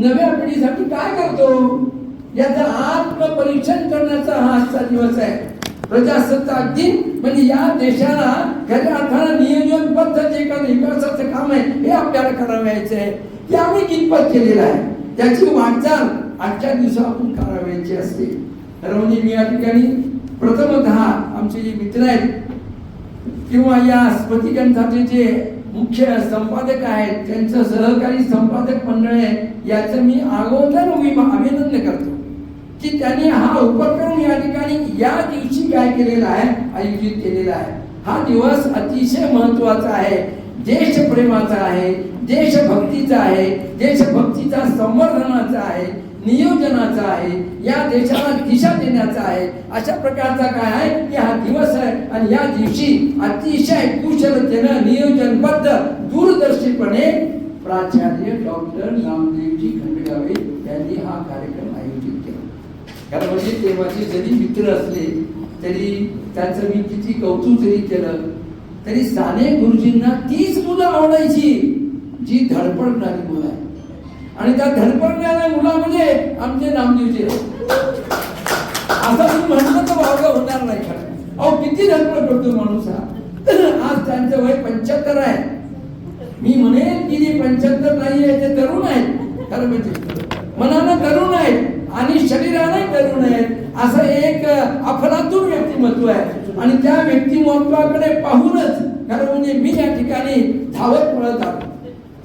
नव्या पिढीसाठी काय करतो? याचं आत्मपरीक्षण करण्याचा हा आजचा दिवस आहे. प्रजासत्ताक दिन म्हणजे या देशाला खऱ्या अर्थानं नियोजनबद्ध जे काही विकासाचं काम आहे हे आपल्याला करावायचं आहे. ते आम्ही कितपत केलेलं आहे? त्याची वाटचाल आजच्या दिवसा आपण करावायची असते. तर म्हणजे मी या ठिकाणी प्रथमतः आमचे जे मित्र आहेत किंवा या स्मृतिग्रंथाचे जे मुख्य संपादक आहेत त्यांचं सहकारी संपादक मंडळ आहे याचं मी अगोदर विमा- अभिनंदन करतो. की त्यांनी हा उपक्रम या ठिकाणी या दिवशी काय केलेला आहे आयोजित केलेला आहे. हा दिवस अतिशय महत्त्वाचा आहे. देशप्रेमाचा आहे देशभक्तीचा आहे देशभक्तीचा संवर्धनाचा आहे. नियोजनाचा आहे या देशाला दिशा देण्याचा आहे. अशा प्रकारचा काय आहे की हा दिवस आहे आणि या दिवशी अतिशय कुशलतेनं नियोजनबद्ध दूरदर्शीपणे प्राचार्य डॉक्टर नामदेवजी खंडगावे यांनी हा कार्यक्रम आयोजित केला. कारण म्हणजे तेव्हाचे जरी मित्र असले तरी त्यांचं मी किती कौतुक जरी केलं तरी साने गुरुजींना तीच मुलं आवडायची जी धडपडणारी मुलं आहे आणि त्या धडपडणाऱ्या म्हणजे आमचे नामदेवजी. असं तुम्ही तर वावगा होणार नाही खरं. अहो किती धडपड करतो माणूस हा. आज त्यांचं वय पंच्याहत्तर आहे. मी म्हणेन की जे पंच्याहत्तर नाही आहे ते तरुण आहेत. खरं म्हणजे. मनानं तरुण आहेत आणि शरीराने तरुण आहेत. असं एक अफलातून व्यक्तिमत्व आहे. आणि त्या व्यक्तिमत्वाकडे पाहूनच खरं म्हणजे मी या ठिकाणी धावत पळत आलो.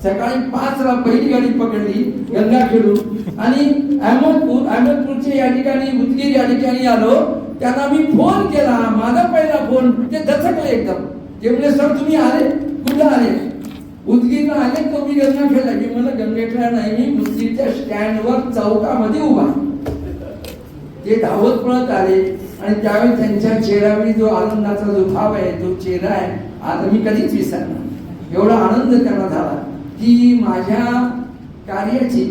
सकाळी पाच ला पहिली गाडी पकडली गंगाखेडून आणि अहमदपूर अहमदपूरचे या ठिकाणी उदगीर या ठिकाणी आलो. त्यांना मी फोन केला. माझा पहिला फोन ते दचकले एकदम. ते म्हणजे सर तुम्ही आले? कुठे आले? उदगीरला आले तो मी गंगाखेडला की मला गंगाखेडला नाही मी उदगीरच्या स्टँडवर चौकामध्ये उभा ते धावत पळत आले. आणि त्यावेळी त्यांच्या चेहऱ्यावर जो आनंदाचा जो भाव आहे जो चेहरा आहे आता मी कधीच विसरणार एवढा आनंद त्यांना झाला. की माझ्या कार्याची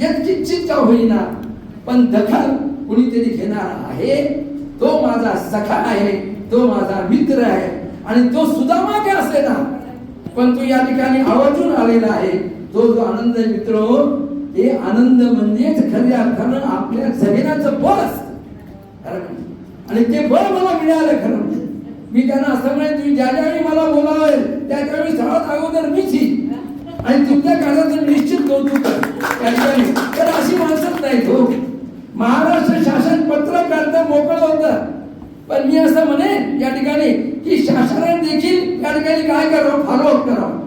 यत्किंचित का होईना पण दखल कुणीतरी घेणार आहे. तो माझा सखा आहे तो माझा मित्र आहे आणि तो सुदामा का असेना. पण तो या ठिकाणी आवर्जून आलेला आहे. तो जो आनंद मित्र हे आनंद म्हणजेच खऱ्या अर्थानं आपल्या जगण्याचं बळ आणि ते बळ मला मिळालं खरं म्हणजे. मी त्यांना असं म्हणेन तुम्ही ज्या ज्यावेळी मला बोलावेल त्या त्यावेळी सर्वात अगोदर मीच येईन. आणि तुमच्या काळाचं निश्चित कौतुक आहे त्या ठिकाणी. तर अशी माणसंच नाहीत हो. महाराष्ट्र शासन पत्र काढता मोकळं होतं. पण मी असं म्हणे या ठिकाणी की शासनाने देखील या ठिकाणी काय करावं? फॉलोअप करावं.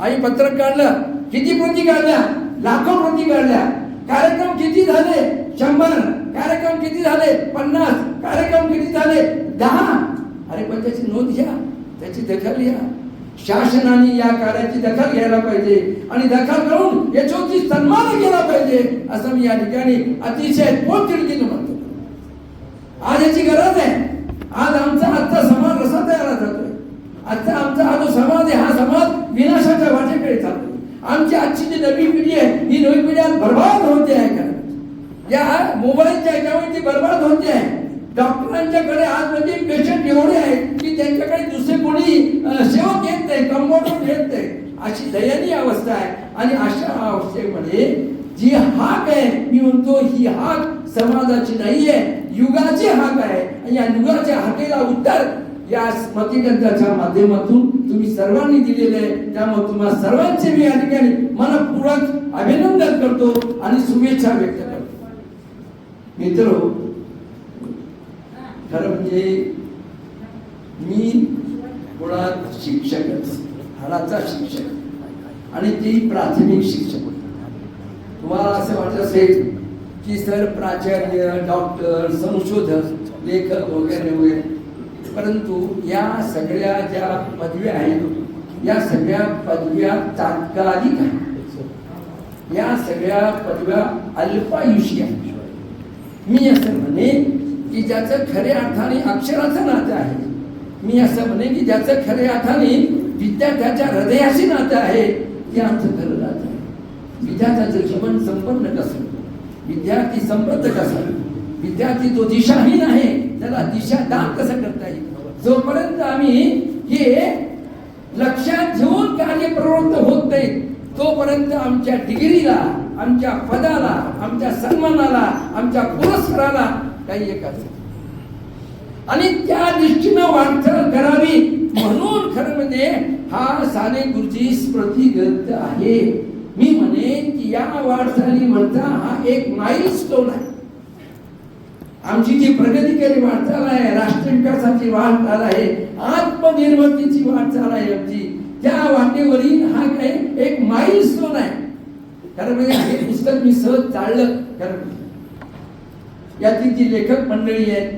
आई पत्रक काढलं. किती प्रती काढल्या? लाखो प्रती काढल्या. कार्यक्रम किती झाले? शंभर. कार्यक्रम किती झाले? पन्नास. कार्यक्रम किती झाले? दहा. अरे पण त्याची नोंद घ्या. त्याची दखल घ्या. शासनाने या कार्याची दखल घ्यायला पाहिजे आणि दखल घेऊन याच्यावरती सन्मान केला पाहिजे असं मी या ठिकाणी अतिशय पोटतिडकीनं म्हणतो. आज याची गरज आहे. आज आमचा आजचा समाज कसा तयार जातोय आजचा आमचा हा जो समाज आहे हा समाज विनाशाच्या वाटेकडे चालतोय. आमची आजची जी नवी पिढी आहे ही नवी पिढी आज बर्बाद होते आहे का या मोबाईलच्या याच्यामुळे ती बर्बाद होते आहे. डॉक्टरांच्याकडे आज म्हणजे पेशंट एवढे आहेत की त्यांच्याकडे दुसरे कोणी सेवक येत नाही कंपाऊंडर येत नाही. अशी दयनीय अवस्था आहे. आणि अशा अवस्थेमध्ये जी हाक आहे मी म्हणतो ही हाक समाजाची नाही आहे युगाची हाक आहे. आणि या युगाच्या हाकेला उत्तर या स्मृतिग्रंथाच्या माध्यमातून तुम्ही सर्वांनी दिलेले आहे. त्यामुळे तुम्हाला सर्वांचे मी या ठिकाणी मनपूर्वक अभिनंदन करतो आणि शुभेच्छा व्यक्त करतो. मित्र खरं म्हणजे मी मुळात शिक्षकच हाडाचा शिक्षक आणि ती प्राथमिक शिक्षक तुम्हाला असं वाटत असेल की सर प्राचार्य डॉक्टर संशोधक लेखक वगैरे वगैरे. परंतु या सगळ्या ज्या पदव्या आहेत या सगळ्या पदव्या तात्कालिक आहेत. या सगळ्या पदव्या अल्पायुषी आहेत. मी असं म्हणेन की ज्याचं खऱ्या अर्थाने अक्षराचं नातं आहे. मी असं म्हणे की ज्याचं खऱ्या अर्थाने विद्यार्थ्याच्या हृदयाशी नातं आहे ते आमचं खरं नातं आहे विद्यार्थ्याचं जीवन संपन्न कसं? विद्यार्थी समृद्ध कसा? विद्यार्थी तो दिशाहीन आहे त्याला दिशा दान कसं करता येईल? जोपर्यंत आम्ही हे लक्षात घेऊन कार्य प्रवृत्त होत नाही तोपर्यंत आमच्या डिग्रीला आमच्या पदाला आमच्या सन्मानाला आमच्या पुरस्काराला काही एक असेल आणि त्या दृष्टीनं वाटचाल करावी म्हणून खरं म्हणजे हा साने गुरुजी स्मृती ग्रंथ आहे. मी म्हणे की या वाटचालीवरचा हा एक माईल स्टोन आहे. आमची जी प्रगतीकारी वाटचाल आहे राष्ट्र विकासाची वाटचाल आहे आत्मनिर्भरतेची वाटचाल आहे आमची त्या वाटेवरील हा काही एक माईल स्टोन आहे. कारण म्हणजे हे पुस्तक मी सहज चाललं. कारण यातील जी लेखक मंडळी आहेत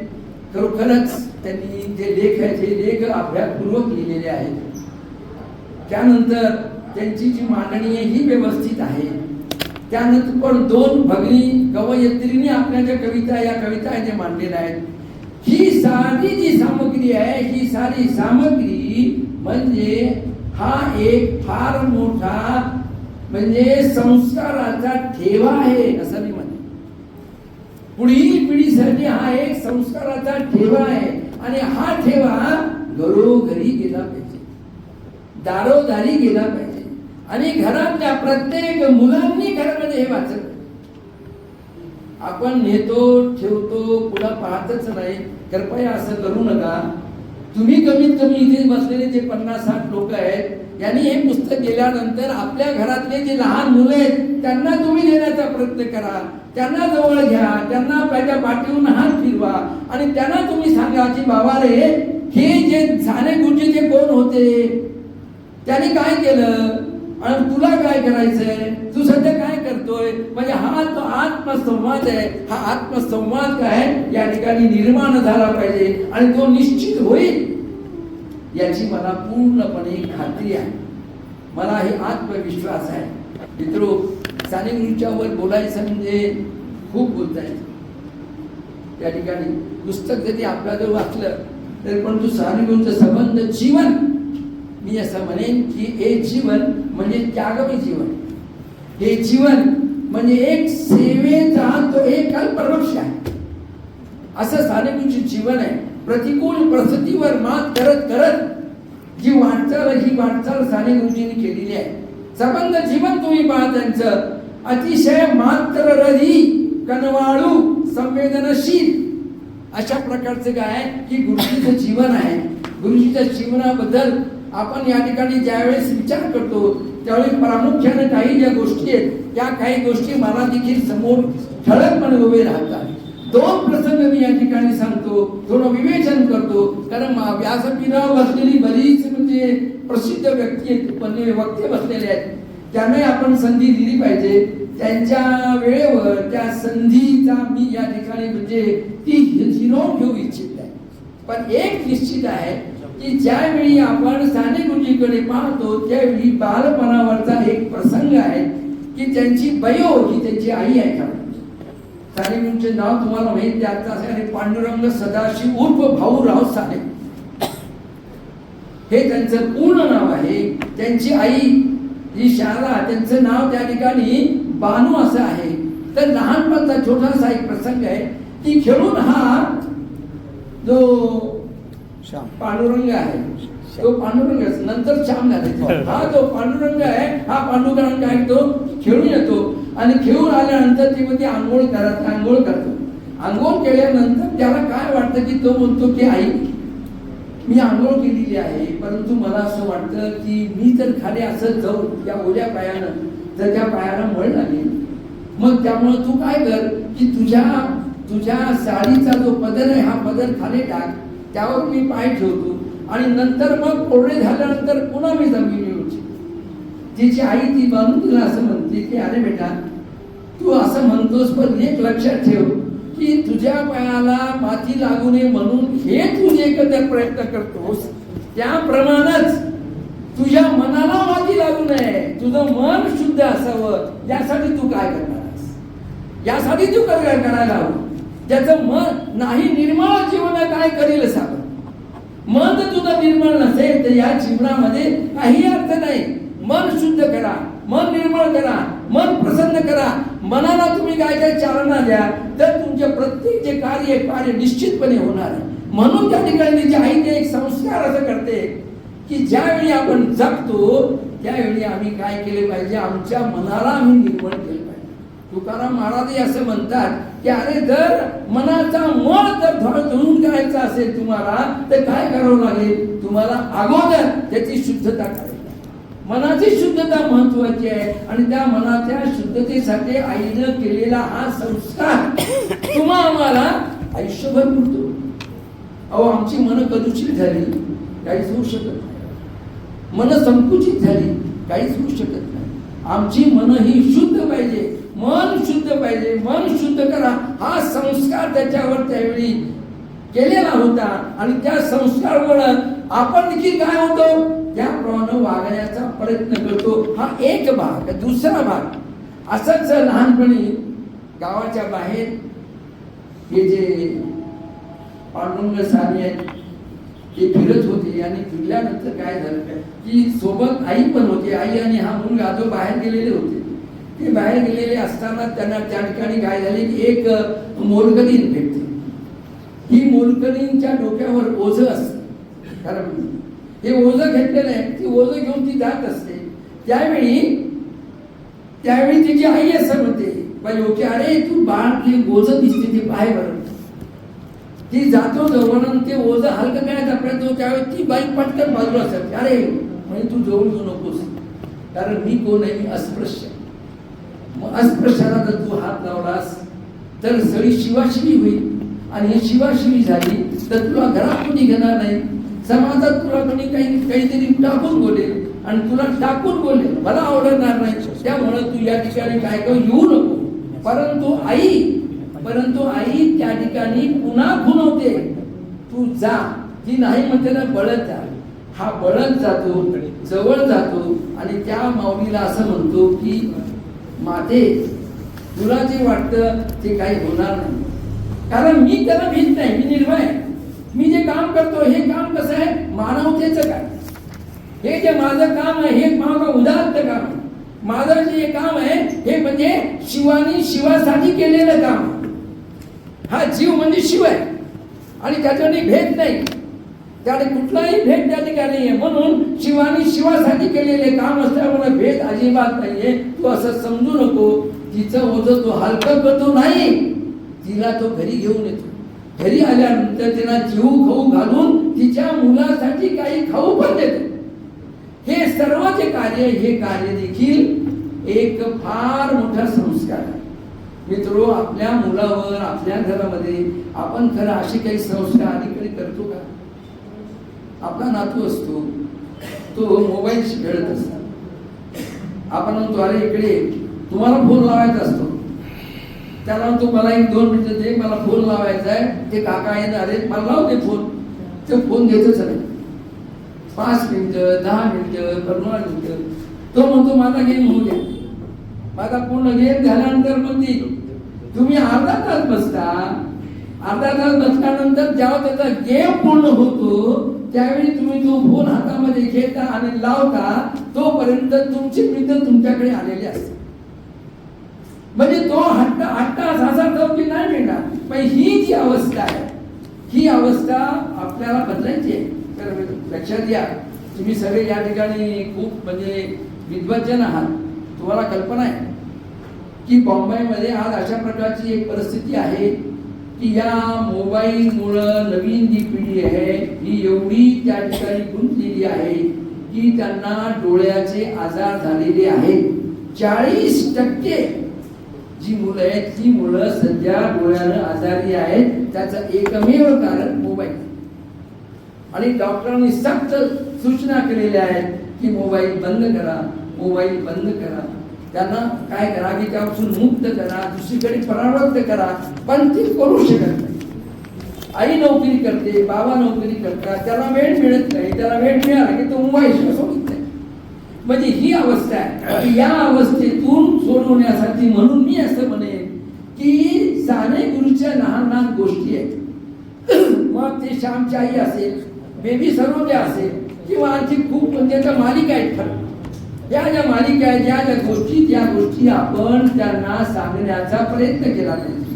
खरोखरच त्यांनी जे लेख आहेत हे लेख अभ्यासपूर्वक लिहिलेले आहेत. त्यानंतर त्यांची जी मांडणी आहे ही व्यवस्थित आहे त्यानंतर पण दोन भगिनी कवयत्रीने आपल्या ज्या कविता या कविता आहेत जे मांडलेल्या आहेत. ही सारी जी सामग्री आहे ही सारी सामग्री म्हणजे हा एक फार मोठा म्हणजे संस्काराचा ठेवा आहे असं मी म्हणतो पुढील पिढीसाठी हा एक संस्काराचा ठेवा आहे. आणि हा ठेवा घरोघरी गेला पाहिजे. दारोदारी गेला पाहिजे. आणि घरातल्या प्रत्येक मुलांनी घरामध्ये हे वाचलं आपण नेतो ठेवतो पुन्हा पाहतच नाही. कृपया असं करू नका. तुम्ही कमीत कमी इथे बसलेले जे पन्नास साठ लोक आहेत यांनी हे पुस्तक गेल्यानंतर आपल्या घरातले जे लहान मुलं आहेत त्यांना तुम्ही देण्याचा प्रयत्न करा. त्यांना जवळ घ्या. त्यांना त्याच्या पाठीवरून हात फिरवा. आणि त्यांना तुम्ही सांगा की बाबा रे हे जे झाले गुरुजीचे कोण होते? त्यांनी काय केलं? आणि तुला काय करायचंय? तू सध्या काय करतोय? म्हणजे हा तो आत्मसंवाद आहे. हा आत्मसंवाद काय? या ठिकाणी निर्माण झाला पाहिजे. आणि तो निश्चित होईल. याची मला पूर्णपणे खात्री आहे. मला हे आत्मविश्वास आहे. मित्रो सानेगुरूच्या बोलायचं म्हणजे खूप बोलता येतं त्या ठिकाणी पुस्तक जरी आपल्या जर वाचलं तर पण तू संबंध जीवन. मी असं म्हणेन की हे जीवन म्हणजे त्यागमी जीवन. हे जीवन म्हणजे एक सेवेचा तो एक अल्पवृक्ष आहे. असं सानेगुरूचे जीवन आहे. प्रतिकूल परिस्थितीवर मात करत करत जी वाटचाल ही वाटचाल सानेगुरुजींनी केलेली आहे. संबंध जीवन तुम्ही पहा त्यांचं. अतिशय मात्र रही कनवाळू संवेदनशील. अशा प्रकारचं काय आहे की गुरुजीचं जीवन आहे. गुरुजीच्या जीवनाबद्दल आपण या ठिकाणी ज्यावेळेस विचार करतो त्यावेळी प्रामुख्याने काही ज्या गोष्टी आहेत त्या काही गोष्टी मला देखील समोर ठळकपणे उभे राहतात. दोन प्रसंग मी या ठिकाणी सांगतो थोडं विवेचन करतो. कारण व्यासपीठावर बसलेली बरीच म्हणजे प्रसिद्ध व्यक्ती आहेत वक्ते बसलेले आहेत. त्यामुळे आपण संधी दिली पाहिजे. त्यांच्या वेळेवर त्या संधीचा मी या ठिकाणी म्हणजे ती हिरवून घेऊ इच्छित आहे. पण एक निश्चित आहे की ज्यावेळी आपण साने गुरुजीकडे पाहतो त्यावेळी बालपणावरचा एक प्रसंग आहे की त्यांची बयो ही त्यांची आई आहे गुरुचे नाव तुम्हाला माहीत त्याचं असे आणि पांडुरंग सदाशिव उर्फ भाऊराव साने. हे त्यांचं पूर्ण नाव आहे. त्यांची आई ही शारदा त्यांचं नाव त्या ठिकाणी बानू असं आहे. तर लहानपणचा छोटासा एक प्रसंग आहे. की खेळून हा जो पांडुरंग आहे तो पांडुरंग. नंतर श्याम झाले. हा. जो पांडुरंग आहे हा पांडुरंग आहे तो खेळून येतो. आणि घेऊन आल्यानंतर ती मध्ये आंघोळ करत आंघोळ करतो आंघोळ केल्यानंतर त्याला काय वाटतं की तो म्हणतो की आई मी आंघोळ केलेली आहे परंतु मला असं वाटतं की मी जर खाली असं जाऊ त्या ओल्या पायानं जर त्या पायाला मळ लागेल मग त्यामुळं तू काय कर की तुझ्या तुझ्या साडीचा जो पदर आहे हा पदर खाली टाक त्यावर मी पाय ठेवतो आणि नंतर मग कोरडे झाल्यानंतर पुन्हा मी जमिनीवर उचलतो. तिची आई ती बांधून तिला असं म्हणते की अरे बेटा तू असं म्हणतोस पण एक लक्षात ठेव की तुझ्या पायाला माती लागू नये म्हणून हे तू जे एकत्र प्रयत्न करतोस. त्याप्रमाणेच तुझ्या मनाला माती लागू नये. तुझं मन शुद्ध असावं. यासाठी तू काय करणार आहेस? यासाठी तू काय करायला हवं ज्याचं मन नाही निर्मळ जीवन काय करील सांग. मन तुझं निर्मळ नसेल तर या जीवनामध्ये काही अर्थ नाही. मन शुद्ध करा. मन निर्मळ करा मन प्रसन्न करा. मनाला तुम्ही काय काय चालना द्या तर तुमचे प्रत्येक जे कार्य कार्य निश्चितपणे होणार आहे. म्हणून त्या ठिकाणी तिची आई ते एक संस्कार असं करते की ज्यावेळी आपण जगतो त्यावेळी आम्ही काय केले पाहिजे? आमच्या मनाला आम्ही निर्मळ केलं पाहिजे. तुकाराम महाराज असं म्हणतात की अरे जर मनाचा मळ जर थोडं धुळून करायचा असेल तुम्हाला तर काय करावं लागेल? तुम्हाला अगोदर त्याची शुद्धता करायची मनाची शुद्धता महत्वाची आहे. आणि त्या मनाच्या शुद्धतेसाठी आईनं केलेला हा संस्कार तुम्हा आम्हाला आयुष्यभर पुरतो. अहो आमची मन प्रदूषित झाली. काहीच होऊ शकत नाही. मन संकुचित झाली. काहीच होऊ शकत नाही. आमची मन ही शुद्ध पाहिजे. मन शुद्ध पाहिजे. मन शुद्ध करा. हा संस्कार त्याच्यावर त्यावेळी केलेला होता. आणि त्या संस्कारवर आपण देखील काय होतो? त्याप्रमाणे वागण्याचा प्रयत्न करतो. हा एक भाग. दुसरा भाग. असंच लहानपणी गावाच्या बाहेर हे जे पांडुंग सामी आहेत ते फिरत होते आणि फिरल्यानंतर काय झालं? काय की सोबत आई पण होती. आई आणि हा मुलगा जो बाहेर गेलेले होते. ते बाहेर गेलेले असताना त्यांना त्या ठिकाणी काय झाले की एक मोलकरीण भेटते ही मोलकरीणच्या डोक्यावर ओझ असते. कारण हे ओझं घेतलेलं आहे. ती ओझं घेऊन ती जात असते. त्यावेळी त्यावेळी तिची आई असं म्हणते बाई अरे तू बाळ ओझं दिसते ती पाय बरं ती जातो जवळ ते ओझं हलकं करायचा प्रयत्न त्यावेळी ती बाई पटकन बाजूला असतात अरे म्हणजे तू जवळ येऊ नकोस. कारण मी कोण आहे? मी अस्पृश्य मग अस्पृश्याला जर तू हात लावलास तर सगळी शिवाशिवी होईल. आणि ही शिवाशिवी झाली तर तुला घरात कोणी घेणार नाही. समाजात तुला कोणी काही काहीतरी टाकून बोलेल आणि तुला टाकून बोलेल मला आवडणार नाही. त्यामुळे तू या ठिकाणी काय काय येऊ नको. परंतु आई परंतु आई त्या ठिकाणी पुन्हा खुनवते तू जा. ती नाही म्हणते ना बळत जा. हा बळत जातो जवळ जातो आणि त्या माऊलीला असं म्हणतो की माते तुला जे वाटतं ते काही होणार नाही. कारण मी त्याला भीत नाही मी निर्भय आहे. करतो हे काम कसं आहे? मानवतेचं काय हे जे माझं काम आहे हे माझं उदात्त काम आहे. माझं जे काम आहे हे म्हणजे शिवानी शिवासाठी केलेलं काम. हा जीव म्हणजे शिव आहे. आणि त्याच्याने भेद नाही. त्याने कुठलाही भेद त्या ठिकाणी आहे. म्हणून शिवानी शिवासाठी केलेले काम असल्यामुळे भेद अजिबात नाहीये. तू असं समजू नको. तिचं ओझ तो हलकं करतो नाही. तिला तो घरी घेऊन येतो. घरी आल्यानंतर तिला जीव खाऊ घालून तिच्या मुलासाठी काही खाऊ पण देतो. हे सर्व जे कार्य हे कार्य देखील एक फार मोठा संस्कार आहे. मित्रो आपल्या मुलावर आपल्या घरामध्ये आपण खरं अशी काही संस्कार अलीकडे करतो का? आपला नातू असतो तो मोबाईल खेळत असतो. आपण म्हणतो अरे इकडे तुम्हाला फोन लावायचा असतो. त्याला म्हणतो मला एक दोन मिनिटं दे मला फोन लावायचा आहे. ते काका येणार अरे मला लाव दे फोन. ते फोन घेतच नाही पाच मिनिटं दहा मिनिटं पंधरा मिनिटं. तो म्हणतो माझा गेम होऊ द्या माझा पूर्ण गेम झाल्यानंतर मग ती तुम्ही अर्धा तास बसता. अर्धा तास बसल्यानंतर जेव्हा त्याचा गेम पूर्ण होतो त्यावेळी तुम्ही तो फोन हातामध्ये घेता आणि लावता तोपर्यंत तुमचे मित्र तुमच्याकडे आलेले असतात म्हणजे तो हट्ट हट्ट हजार की नाही मिळणार. पण ही जी अवस्था आहे ही अवस्था आपल्याला बदलायची आहे. तर लक्षात घ्या तुम्ही सगळे या ठिकाणी खूप म्हणजे विद्वज्जन आहात. तुम्हाला कल्पना आहे की बॉम्बेमध्ये आज अशा प्रकारची एक परिस्थिती आहे की या मोबाईलमुळं नवीन जी पिढी आहे ही एवढी त्या ठिकाणी गुंतलेली आहे की त्यांना डोळ्याचे आजार झालेले आहेत. चाळीस टक्के जी मुलं आहेत ती मुलं सध्या डोळ्यानं आजारी आहेत त्याचं एकमेव कारण मोबाईल. आणि डॉक्टरांनी सक्त सूचना केलेल्या आहेत की मोबाईल बंद करा मोबाईल बंद करा. त्यांना काय करा की त्यापासून मुक्त करा दुसरीकडे परावृत्त करा पण ती करू शकत नाही. आई नोकरी करते बाबा नोकरी करतात त्याला वेळ मिळत नाही त्याला वेळ मिळाला की तो मोबाईल सोडत नाही. म्हणजे ही अवस्था आहे. या अवस्थेतून सोडवण्यासाठी म्हणून मी असं म्हणेन की साने गुरुच्या लहान लहान गोष्टी आहेत. मग ते श्यामची आई असेल बेबी सरोजा असेल किंवा आणखी खूप म्हणजे त्या मालिका आहेत खरं. या ज्या मालिका आहेत ज्या ज्या गोष्टी त्या गोष्टी आपण त्यांना सांगण्याचा प्रयत्न केला पाहिजे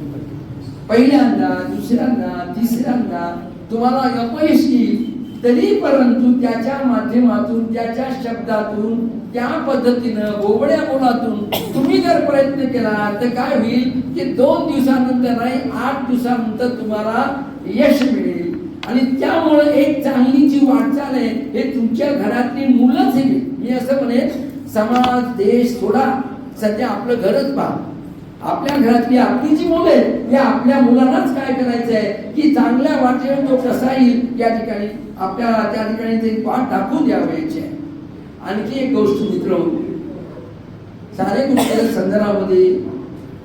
पहिल्यांदा दुसऱ्यांदा तिसऱ्यांदा तुम्हाला अपयश येईल. तरी परंतु त्याच्या माध्यमातून त्याच्या शब्दातून त्या पद्धतीनं बोबड्या मुलातून तुम्ही जर प्रयत्न केला तर काय होईल की दोन दिवसानंतर नाही आठ दिवसानंतर तुम्हाला यश मिळेल. आणि त्यामुळे एक चांगली जी वाटचाल आहे हे तुमच्या घरातली मुलंच आहे मी असं म्हणेन समाज देश थोडा. सध्या आपलं घरच पहा. आपल्या घरातली आपली जी मुले या आपल्या मुलांनाच काय करायचं आहे? की चांगल्या वाटेवर तो कसा येईल? या ठिकाणी आपल्याला त्या ठिकाणी ते पाठ दाखवून द्यावयाची आहे. आणखी एक गोष्ट मित्र सारे गोष्टी संदर्भामध्ये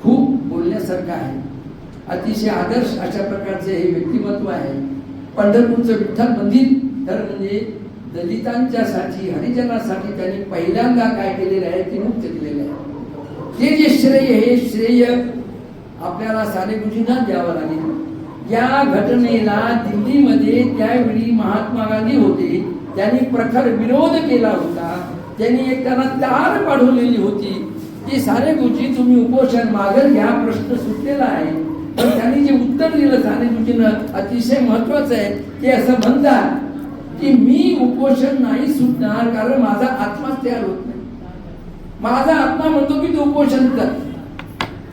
खूप बोलण्यासारखं आहे. अतिशय आदर्श अशा प्रकारचे हे व्यक्तिमत्व आहे. पंढरपूरचं विठ्ठल मंदिर तर म्हणजे दलितांच्यासाठी हरिजनासाठी त्यांनी पहिल्यांदा काय केलेलं आहे ते मुक्त केलेलं ते जे श्रेय हे श्रेय आपल्याला सानेगुजींना द्यावं लागेल. या घटनेला दिल्लीमध्ये त्यावेळी महात्मा गांधी होते. त्यांनी प्रखर विरोध केला होता. त्यांनी एक त्यांना तार पाठवलेली होती. की सारे गुरुजी तुम्ही उपोषण मागेल घ्या प्रश्न सुटलेला आहे. पण त्यांनी जे उत्तर दिलं साने गुरुजीनं अतिशय महत्वाचं आहे. ते असं म्हणतात की मी उपोषण नाही सुटणार कारण माझा आत्माच तयार होत नाही. माझा आत्मा म्हणतो की तू उपोषण कर.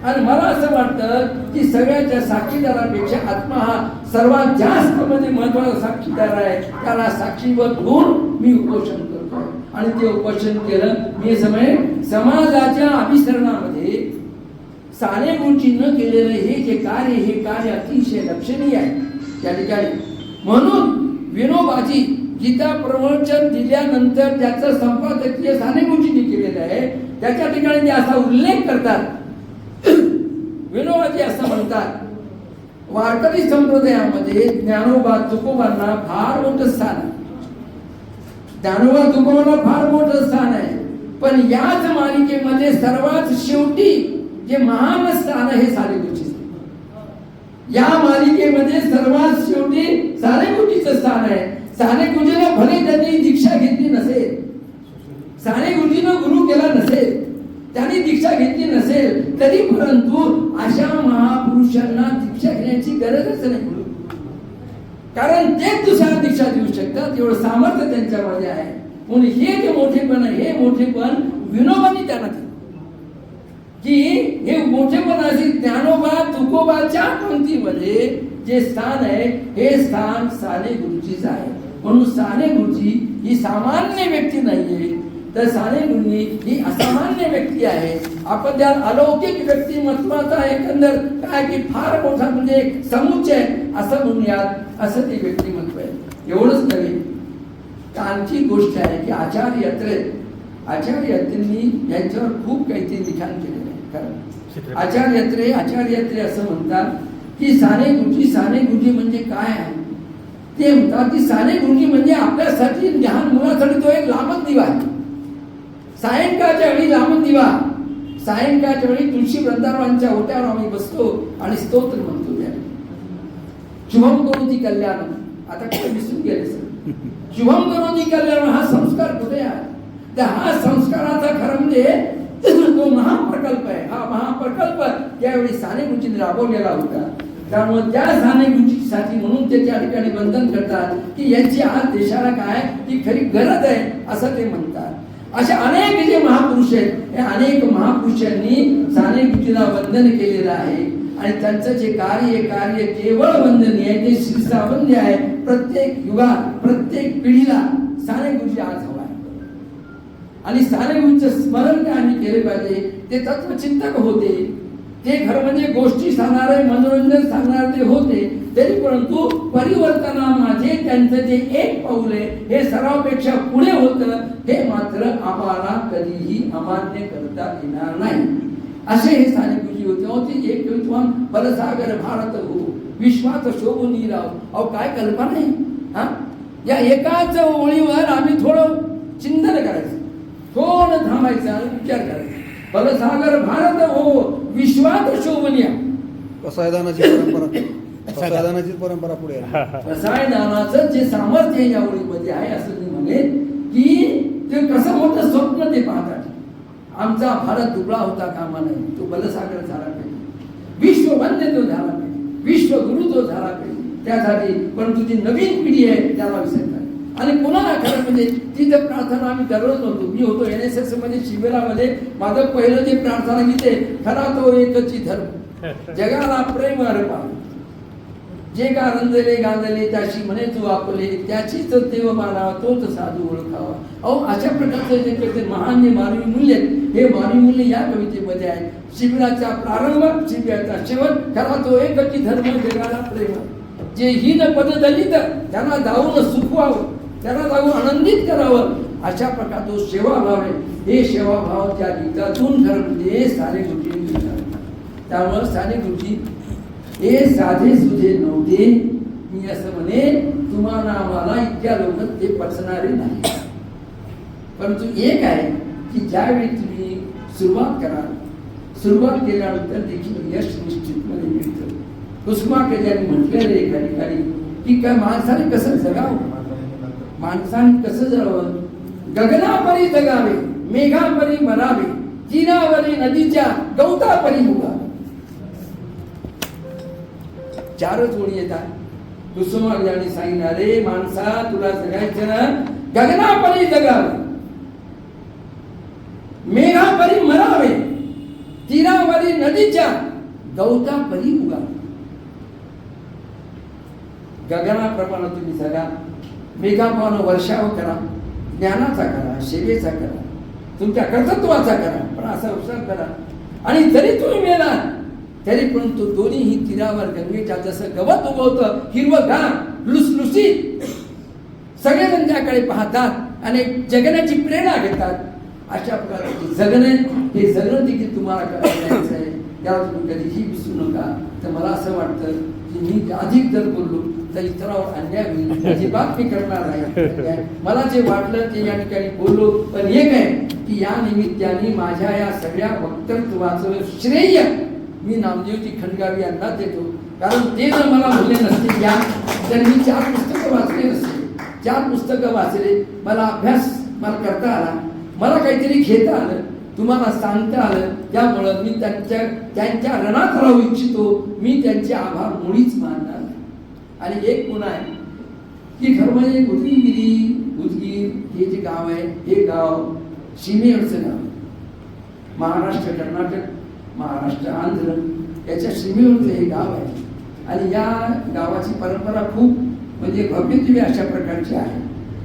आणि मला असं वाटतं की सगळ्याच्या साक्षीदारापेक्षा आत्मा हा सर्वात जास्त म्हणजे महत्त्वाचा साक्षीदार आहे. त्याला साक्षीवर घेऊन मी उपोषण करतो. आणि ते उपोषण केलं मी समय समाजाच्या अभिसरणामध्ये साने न केलेलं हे जे कार्य हे कार्य अतिशय लक्षणीय आहे. त्या ठिकाणी म्हणून विनोबाजी गीता प्रवचन दिल्यानंतर त्याचं संपादकीय साने केलेलं आहे त्याच्या ठिकाणी ते असा उल्लेख करतात. विनोबाजी असं म्हणतात वारकरी संप्रदायामध्ये ज्ञानोबा तुकोबांना फार मोठं स्थान आहे. ज्ञानोबा तुकोबांना फार मोठं स्थान आहे. पण याच मालिकेमध्ये सर्वात शेवटी जे महान स्थान आहे सारेगुरुची या मालिकेमध्ये सर्वात शेवटी सानेगुरुजीचं स्थान आहे. सानेगुरुजीनं भले त्यांनी दीक्षा घेतली नसेल सानेगुरुजीनं गुरु केला नसेल त्यांनी दीक्षा घेतली नसेल तरी परंतु अशा महापुरुषांना दीक्षा घेण्याची गरजच नाही कारण तेच दुसऱ्या दीक्षा देऊ शकतात एवढं सामर्थ्य त्यांच्यामध्ये आहे. म्हणून हे जे मोठेपण आहे हे मोठेपण विनोबांनी त्यांना दिलं. की हे मोठेपण असे ज्ञानोबा तुकोबाच्या पंक्तीमध्ये जे स्थान आहे हे स्थान साने गुरुजीच आहे. म्हणून साने गुरुजी ही सामान्य व्यक्ती नाहीये तर साने गुरुजी ही असामान्य व्यक्ती आहे आपण त्या अलौकिक व्यक्तिमत्वाचा एकंदर काय की फार मोठा म्हणजे समुच्चय असं म्हणूयात असं ते व्यक्तिमत्व आहे एवढंच नव्हे। आणखी गोष्ट आहे की आचार्य यात्रेत आचार्य यात्रेंनी यांच्यावर खूप काहीतरी लिखाण केलेलं आहे. कारण आचार्य यात्रे आचार्य यात्रे असं म्हणतात की साने गुरुजी साने गुरुजी म्हणजे काय आहे? ते म्हणतात की साने गुरुजी म्हणजे आपल्यासाठी लहान मुलासाठी तो एक लांबच दिवा आहे. सायंकाळच्या वेळी लांबच दिवा. सायंकाळच्या वेळी तुळशी वृंदावांच्या ओट्यावर आम्ही बसतो आणि स्तोत्र म्हणतो त्या शुभम करोती कल्याण. आता कुठे विसरून गेले सर? शुभम करोती कल्याण हा संस्कार कुठे आहे? तर हा संस्काराचा खरं म्हणजे तो महाप्रकल्प आहे. हा महाप्रकल्प त्यावेळी साने गुरुजींनी राबवलेला होता त्यामुळे त्या सहानुभूतीसाठी म्हणून ते त्या ठिकाणी बंधन करतात की यांची आज देशाला काय की खरी गरज आहे असं ते म्हणतात. असे अनेक जे महापुरुष आहेत हे अनेक महापुरुषांनी सहानुभूतीला गुरुजीला वंदन केलेलं आहे. आणि त्यांचं जे कार्य कार्य केवळ वंदनीय आहे ते श्रीसावंद्य आहे. प्रत्येक युगात प्रत्येक पिढीला साने गुरुजी आज हवा आहे. आणि साने गुरुचं स्मरण काय आम्ही केले पाहिजे ते तत्वचिंतक होते. ते खरं म्हणजे गोष्टी सांगणारे मनोरंजन सांगणारे ते होते तरी परंतु परिवर्तना माझे त्यांचं जे एक पाऊल आहे हे सर्वापेक्षा पुढे होतं हे मात्र आम्हाला कधीही अमान्य करता येणार नाही. असे हे साने होते. अहो ते एक विद्वान बलसागर भारत हो विश्वात शोभून राव अहो काय कल्पना आहे? हा? या एकाच ओळीवर आम्ही थोडं चिंतन करायचं. थोडं थांबायचं? आणि विचार करायचा. बलसागर भारत हो विश्वात शोभनिया रसायदानाची परंपरा रसायदानाची परंपरा पुढे आहे रसायनाचं जे सामर्थ्य या ओळीमध्ये आहे असं मी म्हणेन की ते कसं मोठं स्वप्न ते पाहतात. आमचा भारत दुबळा होता कामा नाही तो बलसागर झाला पाहिजे. विश्ववंद्य तो झाला पाहिजे. विश्वगुरु तो झाला पाहिजे. त्यासाठी परंतु जी नवीन पिढी आहे त्याला विसरतात आणि पुन्हा खरं म्हणजे ती जर प्रार्थना आम्ही दररोज होतो मी होतो एन एस एसमध्ये शिबिरामध्ये माझं पहिलं जे प्रार्थना गीत आहे खरा तो एकची धर्म. जगाला प्रेम अर्पा जे गारंजले गांजले त्याशी म्हणे तू आपले त्याचीच देव मानावा तोच साधू ओळखावा. अहो अशा प्रकारचे जे काही महान जे मानवी मूल्य हे मानवी मूल्य या कवितेमध्ये आहे शिबिराचा प्रारंभ शिबिराचा शेवट खरा तो एकची धर्म जगाला प्रेम. जे हीन पद दलित त्यांना जाऊन सुखवावं त्याला लागून आनंदित करावं. अशा प्रकार तो सेवाभाव आहे. हे सेवाभाव त्या गीतातून ठरवते म्हणजे हे सारे गुरुजी मिळतात. त्यामुळं साने गुरुजी हे साधे सुधे नव्हते. मी असं म्हणे तुम्हाला आम्हाला इतक्या लोक ते पचणारे नाही. परंतु एक आहे की ज्यावेळी तुम्ही सुरुवात कराल सुरुवात केल्यानंतर देखील यश निश्चितपणे मिळतं. कुसुमाकेजांनी म्हटलेलं एका ठिकाणी की काय माणसाने कसं जगावं? माणसाने कसं जगावं गगनापरी जगावे मेघापरी मरावे तीरावरी नदीच्या गवतापरी उगावे चारच ओळी येतात. कुसुमाग्रजांनी सांगितलं अरे माणसा तुला जगायचं ना गगनापरी जगावे. मेघापरी मरावे तीरावरी नदीच्या गवतापरी उगावे गगनाप्रमाणे तुम्ही जगा. मेघाप्रमाणे वर्षाव करा? ज्ञानाचा करा सेवेचा करा तुमच्या कर्तृत्वाचा करा पण असा विचार करा. आणि जरी तुम्ही मेला तरी पण तो दोन्हीही तीरावर गंगेच्या जसं गवत उगवतं हिरवगार लुसलुसीत सगळेजण त्याकडे पाहतात आणि जगण्याची प्रेरणा घेतात अशा प्रकारचे जगणे हे जगणं देखील तुम्हाला करायचं आहे त्याला तुम्ही कधीही विसरू नका. तर मला असं वाटतं की मी अधिक जर बोललो इतरावर अन्याय होईल अजिबात मी करणार नाही. मला जे वाटलं ते या ठिकाणी बोललो. पण एक आहे की या निमित्ताने माझ्या या सगळ्या वक्तव्याचं श्रेय मी नामदेवजी खंडगावी यांना देतो. कारण ते जर मला बोलले नसते या तर मी चार पुस्तकं वाचले नसते चार पुस्तकं वाचले मला अभ्यास मला करता आला मला काहीतरी घेता आलं तुम्हाला सांगता आलं त्यामुळं मी त्यांच्या त्यांच्या रणात राहू इच्छितो. मी त्यांचे आभार मुळीच मानणार. आणि एक पुन्हा आहे की खरं म्हणजे उदगीगिरी उदगीर हे जे गाव आहे हे गाव सीमेवरचं गाव आहे. महाराष्ट्र कर्नाटक महाराष्ट्र आंध्र याच्या सीमेवरचं हे गाव आहे. आणि या गावाची परंपरा खूप म्हणजे भव्यदिव्य अशा प्रकारची आहे.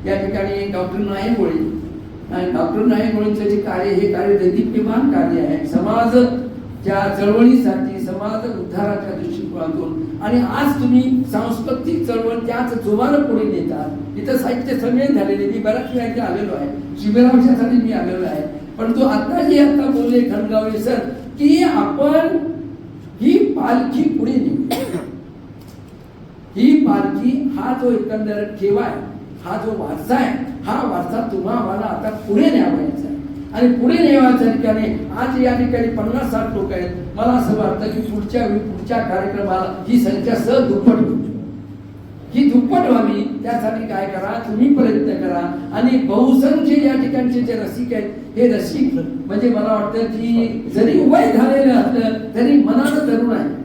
या ठिकाणी डॉक्टर नायक आणि डॉक्टर नायक जे कार्य हे कार्य दैदिप्यमान कार्य आहे. समाज त्या चळवळीसाठी समाज उद्धाराच्या दृष्टिकोनातून आणि आज तुम्ही सांस्कृतिक चळवळ त्याच जोमानं पुढे नेतात इथं साहित्य संमेलन झालेले मी बऱ्याच वेळा इथे आलेलो आहे. शिबिरांसाठी मी आलेलो आहे. परंतु आता जे आता बोलले खनगावले सर की आपण ही पालखी पुढे नेऊ. ही पालखी हा जो एकंदर ठेवा आहे हा जो वारसा आहे हा वारसा तुम्हाला आता पुढे न्यावायचा आणि पुढे नियमाच्या ठिकाणी आज या ठिकाणी पन्नास साठ लोक आहेत. मला असं वाटतं की पुढच्या वेळी पुढच्या कार्यक्रमाला ही संख्या सहज दुप्पट ही दुप्पट व्हावी त्यासाठी काय करा तुम्ही प्रयत्न करा. आणि बहुसंख्य या ठिकाणचे जे रसिक आहेत हे रसिक म्हणजे मला वाटतं की जरी वय झालेलं असलं तरी मनानं तरुण आहे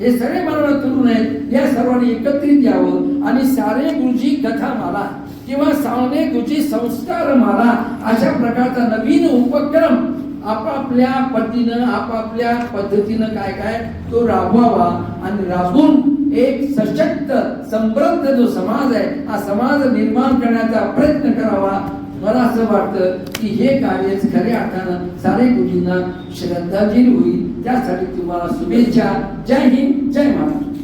हे सगळे मनानं तरुण आहेत. या सर्वांनी एकत्रित यावं. आणि सारे गुरुजी कथा मला किंवा सावने गुजी संस्कार माला अशा प्रकारचा नवीन उपक्रम आपापल्या पतीनं आपापल्या पद्धतीनं काय काय? तो राबवावा आणि राबून एक सशक्त समृद्ध जो समाज आहे हा समाज निर्माण करण्याचा प्रयत्न करावा. मला असं वाटतं की हे कार्य खऱ्या अर्थानं सारे गुरुजींना श्रद्धांजली होईल. त्यासाठी तुम्हाला शुभेच्छा. जय हिंद जय महाराष्ट्र.